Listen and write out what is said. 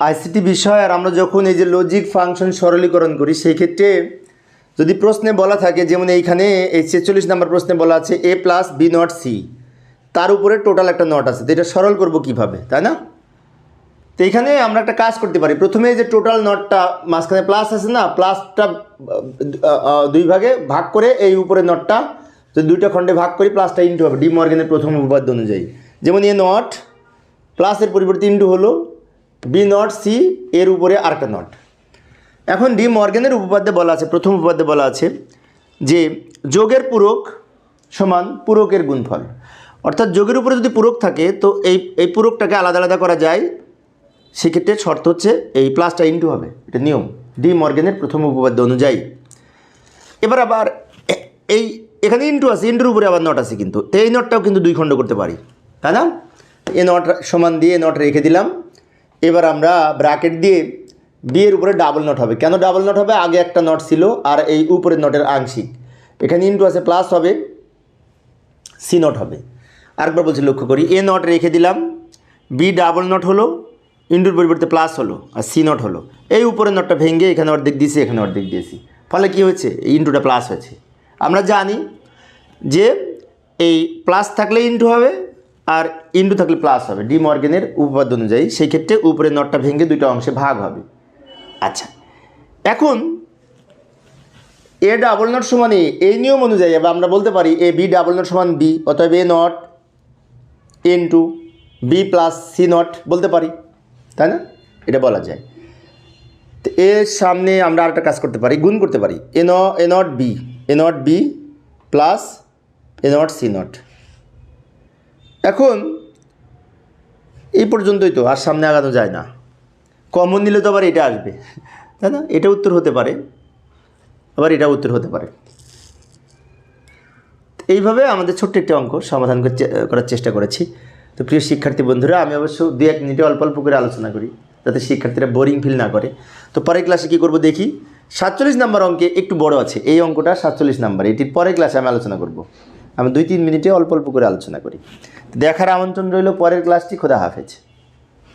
ICT বিষয় আর আমরা যখন এই যে লজিক ফাংশন সরলীকরণ করি, সেই ক্ষেত্রে যদি প্রশ্নে বলা থাকে, যেমন এইখানে এই ছেচল্লিশ নাম্বার প্রশ্নে বলা আছে A plus B not C তার উপরে টোটাল একটা নট আছে, তো এটা সরল করব কীভাবে, তাই না? তো এখানে আমরা একটা কাজ করতে পারি, প্রথমে যে টোটাল নটটা মাঝখানে প্লাস আছে না প্লাসটা দুই ভাগে ভাগ করে এই উপরে নটটা তো দুইটা খণ্ডে ভাগ করি প্লাসটা ইন্টু হবে ডি মর্গেনের প্রথম উপপাদ্য অনুযায়ী। যেমন এ নট প্লাসের পরিবর্তে ইন্টু হলো বি নট সি এর উপরে আরেকটা নট এখন ডি মর্গেনের উপপাদ্যে বলা আছে, প্রথম উপপাদ্যে বলা আছে যে যোগের পূরক সমান পূরকের গুণফল। অর্থাৎ যোগের উপরে যদি পূরক থাকে, তো এই এই পূরকটাকে আলাদা আলাদা করা যায়। সেক্ষেত্রে শর্ত হচ্ছে এই প্লাসটা ইন্টু হবে, এটা নিয়ম। ডি মর্গেনের প্রথম উপপাদ্য অনুযায়ী। এবার আবার এই, এখানে ইন্টু আছে ইন্টুর উপরে আবার নট আছে কিন্তু। এই নটটাও কিন্তু দুই খণ্ড করতে পারি, তাই না? এ নট সমান দিয়ে নট রেখে দিলাম। এবার আমরা ব্র্যাকেট দিয়ে বি এর উপরে ডাবল নট হবে। কেন ডাবল নট হবে? আগে একটা নট ছিল আর এই উপরের নটের আংশিক। এখানে ইন্টু আছে প্লাস হবে সি নট হবে। আরেকবার বলছি, লক্ষ্য করি এ নট রেখে দিলাম বি ডাবল নট হলো ইন্টুর পরিবর্তে প্লাস হলো, আর সি নট হলো। এই উপরের নটটা ভেঙে এখানে অর্ধেক দিয়েছি, এখানে অর্ধেক দিয়েছি। ফলে কি হয়েছে? ইন্টুটা প্লাস হয়েছে। আমরা জানি যে এই প্লাস থাকলে ইন্টু হবে আর ইন্টু থাকলে প্লাস হবে, ডি মর্গেনের উপপাদ্য অনুযায়ী সেই ক্ষেত্রে উপরের নটটা ভেঙে দুটো অংশে ভাগ হবে। আচ্ছা এখন এ ডাবল নট সমান এ, এই নিয়ম অনুযায়ী আবার আমরা বলতে পারি এ বি ডাবল নট সমান বি, অতএব A not into B plus C not বলতে পারি, তাই না? এটা বলা যায়। তো এর সামনে আমরা আরেকটা কাজ করতে পারি, গুণ করতে পারি, এ ন, A not B, A not B plus A not C not. এখন, এই পর্যন্তই তো, আর সামনে আগানো যায় না। কমন নিলে তো আবার এটা আসবে। তাই না? এটা উত্তর হতে পারে। আবার এটা উত্তর হতে পারে। এইভাবে আমাদের ছোট্ট একটি অঙ্ক সমাধান করার চেষ্টা করেছি। তো প্রিয় শিক্ষার্থী বন্ধুরা, আমি অবশ্য দু এক মিনিটে অল্প অল্প করে আলোচনা করি, যাতে শিক্ষার্থীরা বোরিং ফিল না করে। তো পরের ক্লাসে কী করব দেখি? সাতচল্লিশ নাম্বার অঙ্কে একটু বড় আছে। এই অঙ্কটা সাতচল্লিশ নাম্বার, এটির পরের ক্লাসে আমি আলোচনা করব। আমি দুই তিন মিনিটে অল্প অল্প করে আলোচনা করি। দেখার আমন্ত্রণ রইল পরের ক্লাসটি খোদা হাফেজ।